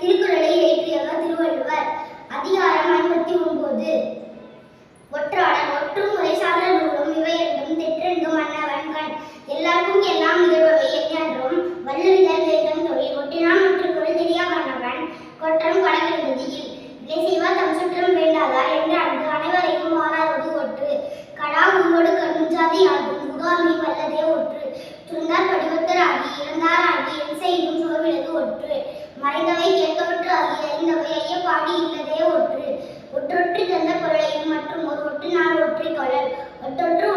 திருக்குறளை இயற்றியவர் திருவள்ளுவர். அதிகாரம் ஐம்பத்தி ஒன்பது ஒற்றாடல் ஒற்றும் முறை நூலும் இவை இரண்டும் தெற்றென்றும் மன்னவன் கண். எல்லாருக்கும் எல்லாம் நிகழ்பவை என்றும் வல்லுவிதல் வேதம் தொழில் ஒட்டினான் ஒற்று பொருள் தெரியா மன்னவன் கொற்றம் கடகிருந்ததியில் இதை செய்வார் தம் சுற்றம் வேண்டாதா என்று அன்று அனைவரையும் மாறாவது ஒற்று. கடா உங்களோடு கண்ணுஞ்சாதி ஆகும் முகாமி வல்லதே ஒற்று. துறந்தார் படிவத்தராகி இறந்தாராகி என் செய்தும் சோர்விலது ஒற்று. மறைந்தவை கேட்க இல்லதே